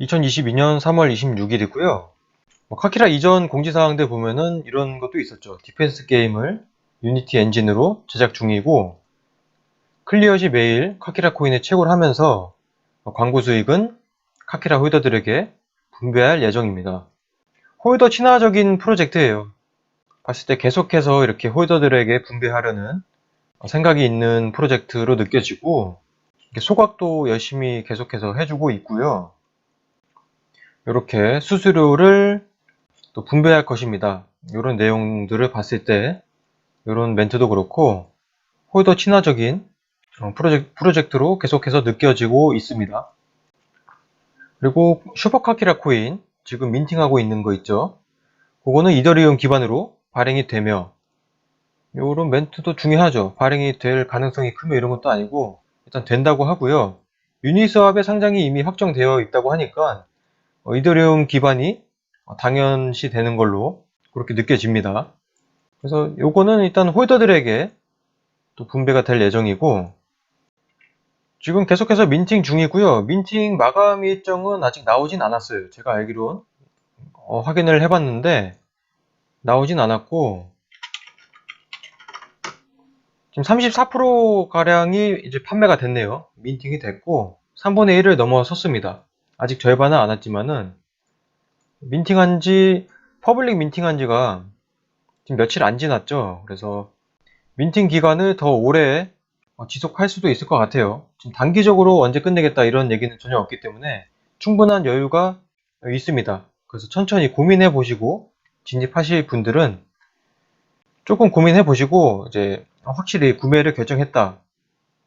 2022년 3월 26일이고요. 뭐 카키라 이전 공지사항들 보면은 이런 것도 있었죠. 디펜스 게임을 유니티 엔진으로 제작 중이고 클리어 시 매일 카키라 코인을 채굴 하면서 광고 수익은 카키라 홀더들에게 분배할 예정입니다. 홀더 친화적인 프로젝트예요. 봤을 때 계속해서 이렇게 홀더들에게 분배하려는 생각이 있는 프로젝트로 느껴지고 소각도 열심히 계속해서 해주고 있고요. 이렇게 수수료를 또 분배할 것입니다. 이런 내용들을 봤을 때 이런 멘트도 그렇고 홀더 친화적인 어, 프로젝트, 프로젝 트로 계속해서 느껴지고 있습니다. 그리고 슈퍼카키라 코인 지금 민팅하고 있는 거 있죠. 그거는 이더리움 기반으로 발행이 되며 이런 멘트도 중요하죠. 발행이 될 가능성이 크면 이런 것도 아니고 일단 된다고 하고요. 유니스왑의 상장이 이미 확정되어 있다고 하니까 어, 이더리움 기반이 당연시 되는 걸로 그렇게 느껴집니다. 그래서 요거는 일단 홀더들에게 또 분배가 될 예정이고 지금 계속해서 민팅 중이고요. 민팅 마감 일정은 아직 나오진 않았어요. 제가 알기론 어, 확인을 해봤는데 나오진 않았고 지금 34% 가량이 이제 판매가 됐네요. 민팅이 됐고 3분의 1을 넘어섰습니다. 아직 절반은 안 왔지만은 민팅한 지 퍼블릭 민팅한 지가 지금 며칠 안 지났죠. 그래서 민팅 기간을 더 오래 어, 지속할 수도 있을 것 같아요. 지금 단기적으로 언제 끝내겠다 이런 얘기는 전혀 없기 때문에 충분한 여유가 있습니다. 그래서 천천히 고민해 보시고 진입하실 분들은 조금 고민해 보시고 이제 확실히 구매를 결정했다.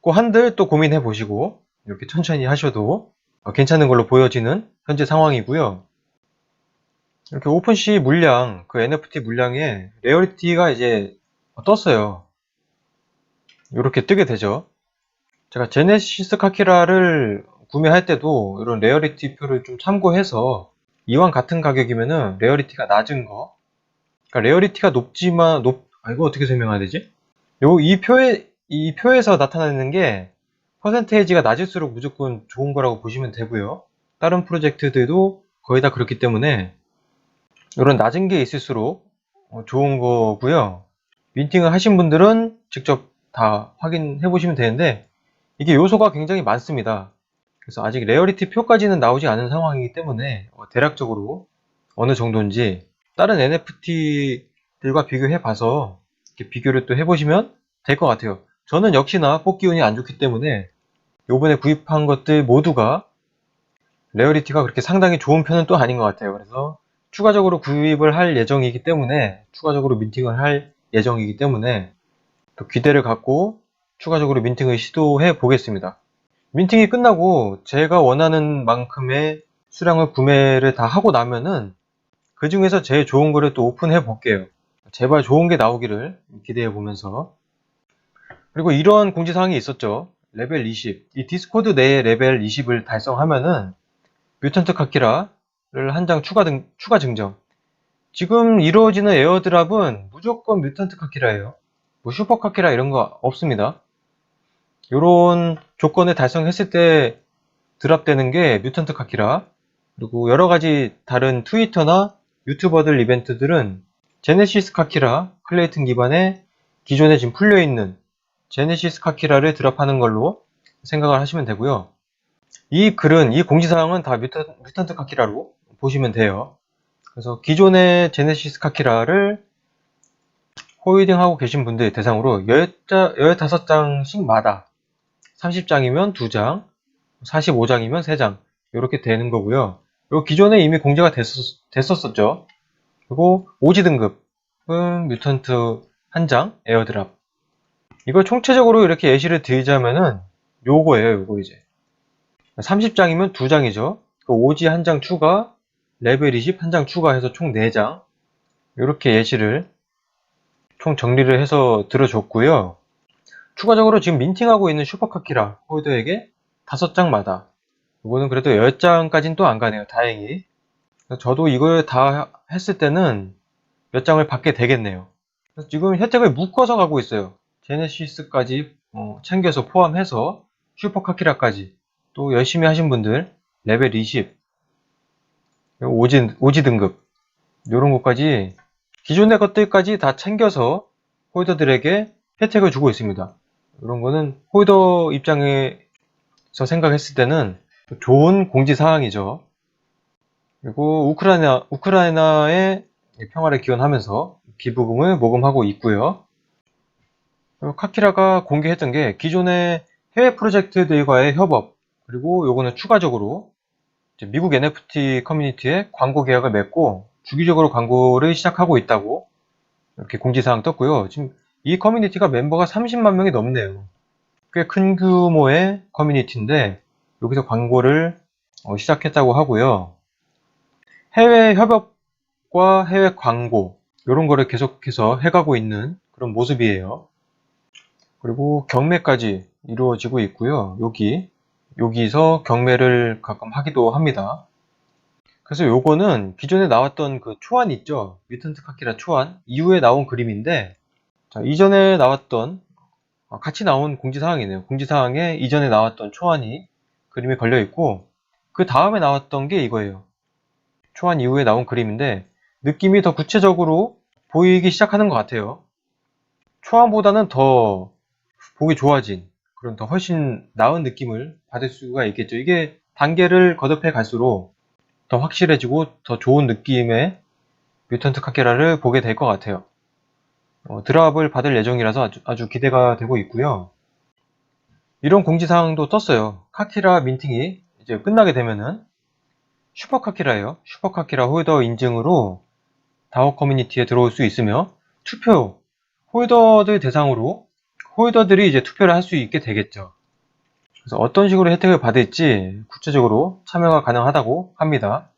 고 한들 또 고민해 보시고 이렇게 천천히 하셔도 어, 괜찮은 걸로 보여지는 현재 상황이고요. 이렇게 오픈시 물량, 그 NFT 물량에 레어리티가 이제 떴어요. 이렇게 뜨게 되죠. 제가 제네시스 카키라를 구매할 때도 이런 레어리티 표를 좀 참고해서 이왕 같은 가격이면은 레어리티가 낮은 거 그러니까 레어리티가 높지만 높 아, 이거 어떻게 설명해야 되지? 요 이 표에 이 표에서 나타나는 게 퍼센테이지가 낮을수록 무조건 좋은 거라고 보시면 되고요. 다른 프로젝트들도 거의 다 그렇기 때문에 이런 낮은 게 있을수록 어, 좋은 거고요. 민팅을 하신 분들은 직접 다 확인해 보시면 되는데 이게 요소가 굉장히 많습니다. 그래서 아직 레어리티 표까지는 나오지 않은 상황이기 때문에 어, 대략적으로 어느 정도인지 다른 NFT들과 비교해 봐서 비교를 또 해보시면 될 것 같아요. 저는 역시나 뽑기 운이 안 좋기 때문에 요번에 구입한 것들 모두가 레어리티가 그렇게 상당히 좋은 편은 또 아닌 것 같아요. 그래서 추가적으로 구입을 할 예정이기 때문에 추가적으로 민팅을 할 예정이기 때문에 또 기대를 갖고 추가적으로 민팅을 시도해 보겠습니다. 민팅이 끝나고 제가 원하는 만큼의 수량을 구매를 다 하고 나면은 그 중에서 제일 좋은 거를 또 오픈해 볼게요. 제발 좋은 게 나오기를 기대해 보면서 그리고 이런 공지사항이 있었죠. 레벨 20. 이 디스코드 내에 레벨 20을 달성하면은 뮤턴트 카키라를 한 장 추가 등, 추가 증정. 지금 이루어지는 에어드랍은 무조건 뮤턴트 카키라예요. 뭐 슈퍼 카키라 이런 거 없습니다. 요런 조건을 달성했을 때 드랍되는 게 뮤턴트 카키라. 그리고 여러 가지 다른 트위터나 유튜버들 이벤트들은 제네시스 카키라 클레이튼 기반의 기존에 지금 풀려 있는 제네시스 카키라를 드랍하는 걸로 생각을 하시면 되고요. 이 글은 이 공지사항은 다 뮤턴, 뮤턴트 카키라로 보시면 돼요. 그래서 기존의 제네시스 카키라를 홀딩하고 계신 분들 대상으로 15장씩마다 30장이면 2장, 45장이면 3장 이렇게 되는 거고요. 요 기존에 이미 공개가 됐었, 죠 그리고 오지 등급은 뮤턴트 한장 에어드랍 이걸 총체적으로 이렇게 예시를 드리자면은 요거예요 요거 이제. 30장이면 2장이죠. 그 오지 한 장 추가 레벨 20 한 장 추가해서 총 4장. 이렇게 예시를 총 정리를 해서 들어줬고요. 추가적으로 지금 민팅하고 있는 슈퍼카키라 홀더에게 5장마다. 이거는 그래도 10장까지는 또 안 가네요 다행히. 저도 이걸 다 했을 때는 몇 장을 받게 되겠네요. 지금 혜택을 묶어서 가고 있어요. 제네시스까지 어, 챙겨서 포함해서 슈퍼카키라까지 또 열심히 하신 분들 레벨 20 오지, 오지 등급 이런 것까지 기존의 것들까지 다 챙겨서 홀더들에게 혜택을 주고 있습니다. 이런 거는 홀더 입장에서 생각했을 때는 좋은 공지사항이죠. 그리고 우크라이나, 우크라이나의 평화를 기원하면서 기부금을 모금하고 있고요. 카키라가 공개했던 게 기존의 해외 프로젝트들과의 협업, 그리고 요거는 추가적으로 미국 NFT 커뮤니티에 광고 계약을 맺고 주기적으로 광고를 시작하고 있다고 이렇게 공지사항 떴고요. 지금 이 커뮤니티가 멤버가 30만 명이 넘네요. 꽤 큰 규모의 커뮤니티인데 여기서 광고를 어, 시작했다고 하고요. 해외 협업과 해외 광고 이런 거를 계속해서 해가고 있는 그런 모습이에요. 그리고 경매까지 이루어지고 있고요. 여기 여기서 경매를 가끔 하기도 합니다. 그래서 요거는 기존에 나왔던 그 초안 있죠? 뮤턴트 카키라 초안 이후에 나온 그림인데 자, 이전에 나왔던 아, 같이 나온 공지사항이네요. 공지사항에 이전에 나왔던 초안이 그림에 걸려 있고 그 다음에 나왔던 게 이거예요. 초안 이후에 나온 그림인데 느낌이 더 구체적으로 보이기 시작하는 것 같아요. 초안보다는 더 보기 좋아진 그런 더 훨씬 나은 느낌을 받을 수가 있겠죠. 이게 단계를 거듭해 갈수록 더 확실해지고 더 좋은 느낌의 뮤턴트 카케라를 보게 될 것 같아요. 어, 드랍을 받을 예정이라서 아주, 아주 기대가 되고 있고요. 이런 공지사항도 떴어요. 카키라 민팅이 이제 끝나게 되면은 슈퍼 카키라예요. 슈퍼 카키라 홀더 인증으로 다워 커뮤니티에 들어올 수 있으며 투표 홀더들 대상으로 홀더들이 이제 투표를 할 수 있게 되겠죠. 그래서 어떤 식으로 혜택을 받을지 구체적으로 참여가 가능하다고 합니다.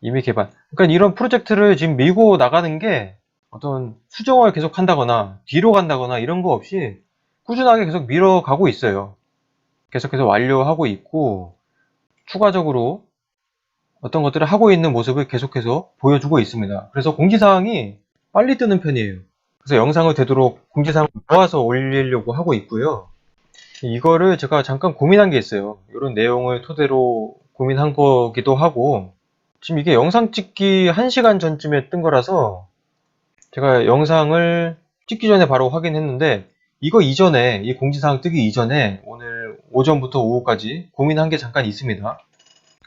이미 개발. 그러니까 이런 프로젝트를 지금 밀고 나가는 게 어떤 수정을 계속 한다거나 뒤로 간다거나 이런 거 없이 꾸준하게 계속 밀어가고 있어요. 계속해서 완료하고 있고 추가적으로 어떤 것들을 하고 있는 모습을 계속해서 보여주고 있습니다. 그래서 공지사항이 빨리 뜨는 편이에요. 그래서 영상을 되도록 공지사항을 모아서 올리려고 하고 있고요. 이거를 제가 잠깐 고민한 게 있어요. 이런 내용을 토대로 고민한 거기도 하고 지금 이게 영상 찍기 1시간 전쯤에 뜬 거라서 제가 영상을 찍기 전에 바로 확인했는데 이거 이전에 이 공지사항 뜨기 이전에 오늘 오전부터 오후까지 고민한 게 잠깐 있습니다.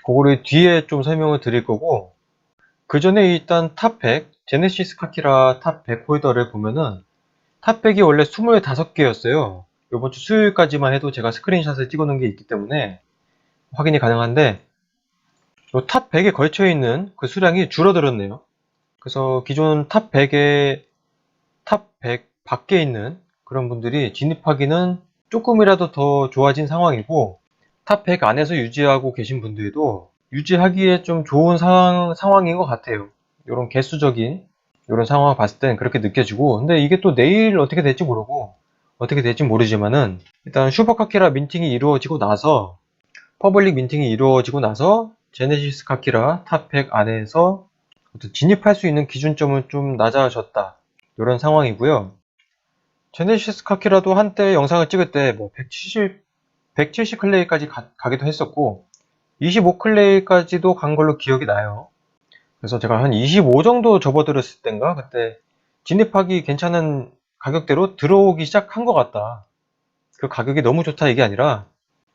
그거를 뒤에 좀 설명을 드릴 거고 그 전에 일단 탑100 제네시스 카키라 탑 100 홀더를 보면은 탑 100이 원래 25개였어요. 이번 주 수요일까지만 해도 제가 스크린샷을 찍어 놓은 게 있기 때문에 확인이 가능한데 탑 100에 걸쳐 있는 그 수량이 줄어들었네요. 그래서 기존 탑 100에 탑 100 밖에 있는 그런 분들이 진입하기는 조금이라도 더 좋아진 상황이고 탑 100 안에서 유지하고 계신 분들도 유지하기에 좀 좋은 상황, 상황인 것 같아요. 이런 개수적인 이런 상황을 봤을 땐 그렇게 느껴지고 근데 이게 또 내일 어떻게 될지 모르고 어떻게 될지 모르지만은 일단 슈퍼카키라 민팅이 이루어지고 나서 퍼블릭 민팅이 이루어지고 나서 제네시스 카키라 탑100 안에서 진입할 수 있는 기준점은 좀 낮아졌다 이런 상황이고요. 제네시스 카키라도 한때 영상을 찍을 때 뭐 170, 170 클레이까지 가, 가기도 했었고 25 클레이까지도 간 걸로 기억이 나요. 그래서 제가 한 25 정도 접어들었을 땐가 그때 진입하기 괜찮은 가격대로 들어오기 시작한 것 같다. 그 가격이 너무 좋다 이게 아니라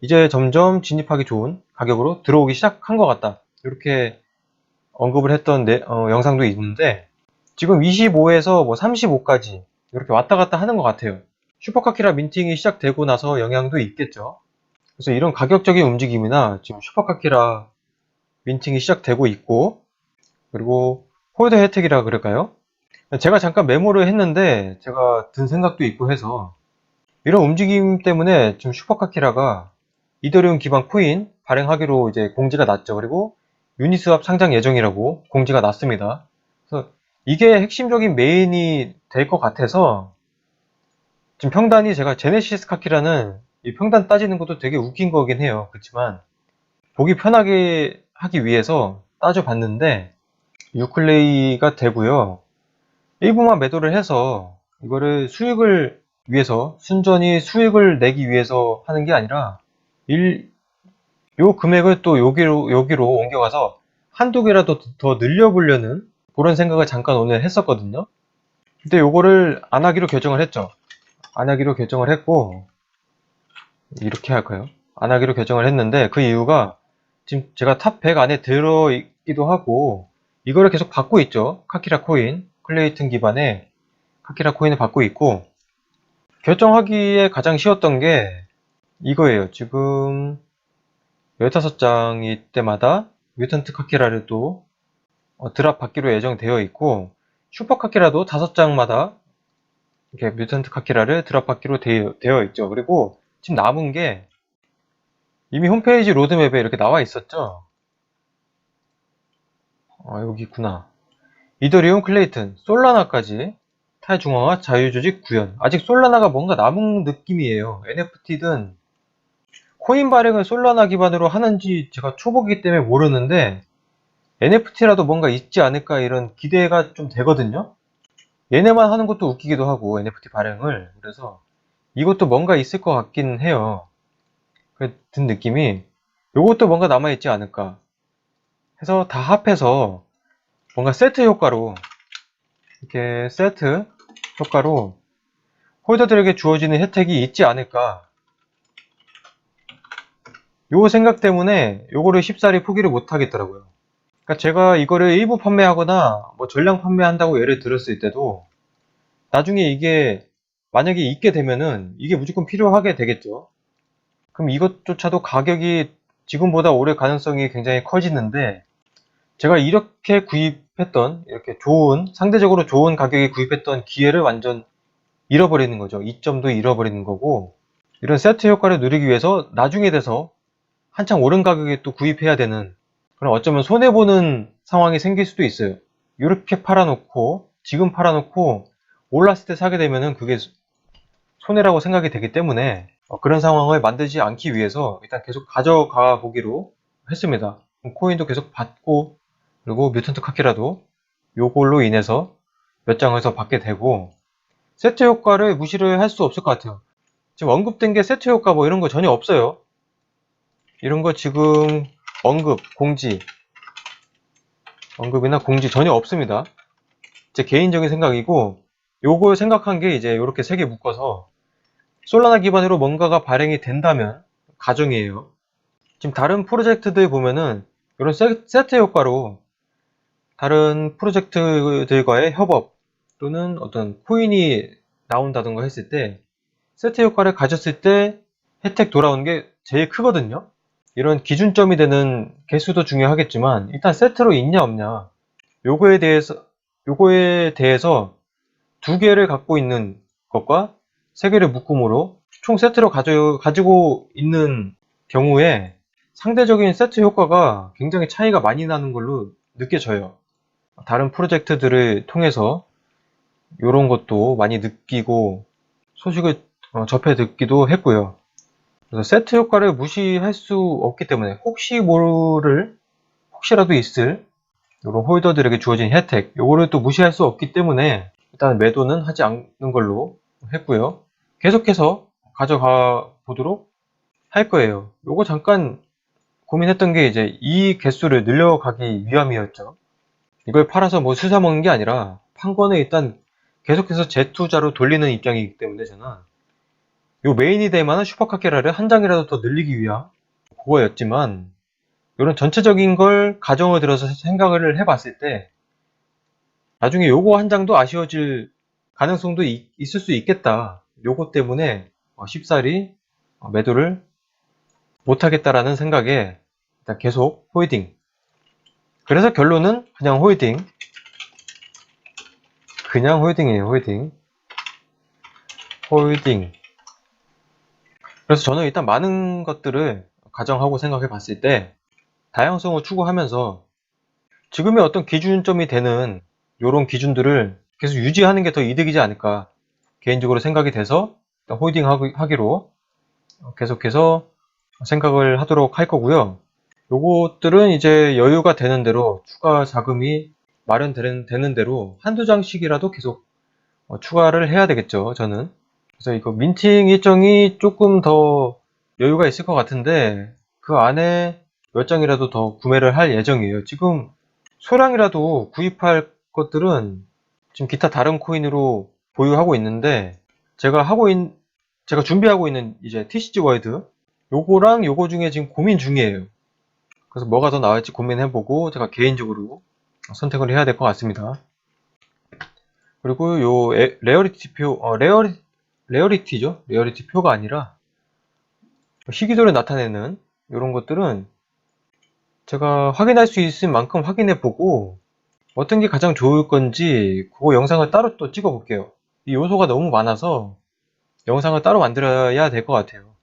이제 점점 진입하기 좋은 가격으로 들어오기 시작한 것 같다. 이렇게 언급을 했던 내, 어, 영상도 있는데 지금 25에서 뭐 35까지 이렇게 왔다 갔다 하는 것 같아요. 슈퍼카키라 민팅이 시작되고 나서 영향도 있겠죠. 그래서 이런 가격적인 움직임이나 지금 슈퍼카키라 민팅이 시작되고 있고 그리고 홀더 혜택이라 그럴까요? 제가 잠깐 메모를 했는데 제가 든 생각도 있고 해서 이런 움직임 때문에 지금 슈퍼카키라가 이더리움 기반 코인 발행하기로 이제 공지가 났죠. 그리고 유니스왑 상장 예정이라고 공지가 났습니다. 그래서 이게 핵심적인 메인이 될 것 같아서 지금 평단이 제가 제네시스 카키라는 이 평단 따지는 것도 되게 웃긴 거긴 해요. 그렇지만 보기 편하게 하기 위해서 따져봤는데 유클레이가 되고요. 일부만 매도를 해서 이거를 수익을 위해서 순전히 수익을 내기 위해서 하는 게 아니라 일, 요 금액을 또 여기로 여기로 옮겨가서 한두 개라도 더 늘려보려는 그런 생각을 잠깐 오늘 했었거든요. 근데 요거를 안 하기로 결정을 했죠. 안 하기로 결정을 했고, 이렇게 할까요? 안 하기로 결정을 했는데, 그 이유가 지금 제가 탑 100 안에 들어있기도 하고, 이거를 계속 받고 있죠. 카키라 코인, 클레이튼 기반의 카키라 코인을 받고 있고, 결정하기에 가장 쉬웠던 게 이거예요. 지금 15장일 때마다 뮤턴트 카키라를 또 어, 드랍 받기로 예정되어 있고 슈퍼 카키라도 5장마다 이렇게 뮤턴트 카키라를 드랍 받기로 되어, 되어 있죠. 그리고 지금 남은 게 이미 홈페이지 로드맵에 이렇게 나와 있었죠. 아, 여기 있구나. 이더리움 클레이튼, 솔라나까지 탈중앙화 자유조직 구현. 아직 솔라나가 뭔가 남은 느낌이에요. NFT든 코인 발행을 솔라나 기반으로 하는지 제가 초보기 때문에 모르는데 NFT라도 뭔가 있지 않을까 이런 기대가 좀 되거든요. 얘네만 하는 것도 웃기기도 하고 NFT 발행을 그래서 이것도 뭔가 있을 것 같긴 해요. 그든 느낌이 요것도 뭔가 남아있지 않을까 해서 다 합해서 뭔가 세트 효과로 이렇게 세트 효과로 홀더들에게 주어지는 혜택이 있지 않을까 요 생각 때문에 요거를 쉽사리 포기를 못 하겠더라고요. 그러니까 제가 이거를 일부 판매하거나 뭐 전량 판매한다고 예를 들었을 때도 나중에 이게 만약에 있게 되면은 이게 무조건 필요하게 되겠죠. 그럼 이것조차도 가격이 지금보다 오를 가능성이 굉장히 커지는데 제가 이렇게 구입했던 이렇게 좋은 상대적으로 좋은 가격에 구입했던 기회를 완전 잃어버리는 거죠. 이점도 잃어버리는 거고 이런 세트 효과를 누리기 위해서 나중에 돼서 한창 오른 가격에 또 구입해야 되는 그럼 어쩌면 손해보는 상황이 생길 수도 있어요. 이렇게 팔아놓고 지금 팔아놓고 올랐을 때 사게 되면은 그게 손해라고 생각이 되기 때문에 어, 그런 상황을 만들지 않기 위해서 일단 계속 가져가 보기로 했습니다. 코인도 계속 받고 그리고 뮤턴트 카키라도 요걸로 인해서 몇더 받게 되고 세트 효과를 무시를 할 수 없을 것 같아요. 지금 언급된 게 세트 효과 뭐 이런 거 전혀 없어요. 이런 거 지금 언급, 공지, 언급이나 공지 전혀 없습니다. 제 개인적인 생각이고 요걸 생각한 게 이제 이렇게 세 개 묶어서 솔라나 기반으로 뭔가가 발행이 된다면 가정이에요. 지금 다른 프로젝트들 보면은 이런 세- 세트 효과로 다른 프로젝트들과의 협업 또는 어떤 코인이 나온다던가 했을 때 세트 효과를 가졌을 때 혜택 돌아오는 게 제일 크거든요. 이런 기준점이 되는 개수도 중요하겠지만 일단 세트로 있냐 없냐 요거에 대해서 요거에 대해서 두 개를 갖고 있는 것과 세 개를 묶음으로 총 세트로 가져, 가지고 있는 경우에 상대적인 세트 효과가 굉장히 차이가 많이 나는 걸로 느껴져요. 다른 프로젝트들을 통해서 이런 것도 많이 느끼고 소식을 어, 접해 듣기도 했고요. 그래서 세트 효과를 무시할 수 없기 때문에 혹시 모를 혹시라도 있을 이런 홀더들에게 주어진 혜택 요거를 또 무시할 수 없기 때문에 일단 매도는 하지 않는 걸로 했고요. 계속해서 가져가 보도록 할 거예요. 요거 잠깐 고민했던 게 이제 이 개수를 늘려가기 위함이었죠. 이걸 팔아서 뭐 수사 먹는 게 아니라 판 거는 일단 계속해서 재투자로 돌리는 입장이기 때문에 저는 요 메인이 될 만한 슈퍼카케라를 한 장이라도 더 늘리기 위한 그거였지만 이런 전체적인 걸 가정을 들어서 생각을 해봤을 때 나중에 요거 한 장도 아쉬워질 가능성도 이- 있을 수 있겠다. 요거 때문에 어, 쉽사리 어, 매도를 못하겠다라는 생각에 일단 계속 홀딩. 그래서 결론은 그냥 홀딩. 그냥 홀딩이에요, 홀딩. 홀딩. 그래서 저는 일단 많은 것들을 가정하고 생각해 봤을 때 다양성을 추구하면서 지금의 어떤 기준점이 되는 이런 기준들을 계속 유지하는 게 더 이득이지 않을까 개인적으로 생각이 돼서 홀딩 하기- 하기로 계속해서 생각을 하도록 할 거고요. 요것들은 이제 여유가 되는 대로 추가 자금이 마련되는 되는 대로 한두 장씩이라도 계속 어, 추가를 해야 되겠죠, 저는. 그래서 이거 민팅 일정이 조금 더 여유가 있을 것 같은데 그 안에 몇 장이라도 더 구매를 할 예정이에요. 지금 소량이라도 구입할 것들은 지금 기타 다른 코인으로 보유하고 있는데 제가 하고 있 제가 준비하고 있는 이제 TCG 월드 요거랑 요거 중에 지금 고민 중이에요. 그래서 뭐가 더 나을지 고민해보고 제가 개인적으로 선택을 해야 될 것 같습니다. 그리고 요 에- 레어리티 표, 어, 레어리, 레어리티죠? 레어리티 표가 아니라 희귀도를 나타내는 이런 것들은 제가 확인할 수 있을 만큼 확인해 보고 어떤 게 가장 좋을 건지 그거 영상을 따로 또 찍어 볼게요. 이 요소가 너무 많아서 영상을 따로 만들어야 될 것 같아요.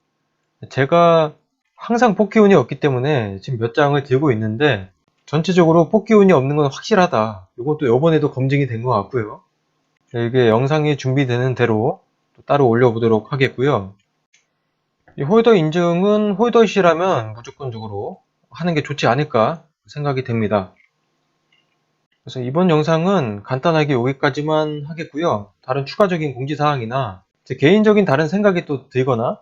제가 항상 뽑기운이 없기 때문에 지금 몇 장을 들고 있는데 전체적으로 뽑기운이 없는 건 확실하다. 이것도 이번에도 검증이 된 것 같고요. 이게 영상이 준비되는 대로 또 따로 올려보도록 하겠고요. 이 홀더 인증은 홀더시라면 무조건적으로 하는 게 좋지 않을까 생각이 됩니다. 그래서 이번 영상은 간단하게 여기까지만 하겠고요. 다른 추가적인 공지사항이나 제 개인적인 다른 생각이 또 들거나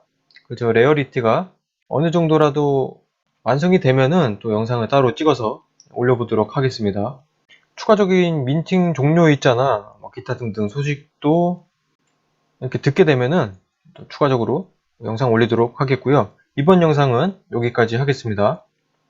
그저 레어리티가 어느 정도라도 완성이 되면은 또 영상을 따로 찍어서 올려보도록 하겠습니다. 추가적인 민팅 종료 있잖아. 뭐 기타 등등 소식도 이렇게 듣게 되면은 또 추가적으로 영상 올리도록 하겠고요. 이번 영상은 여기까지 하겠습니다.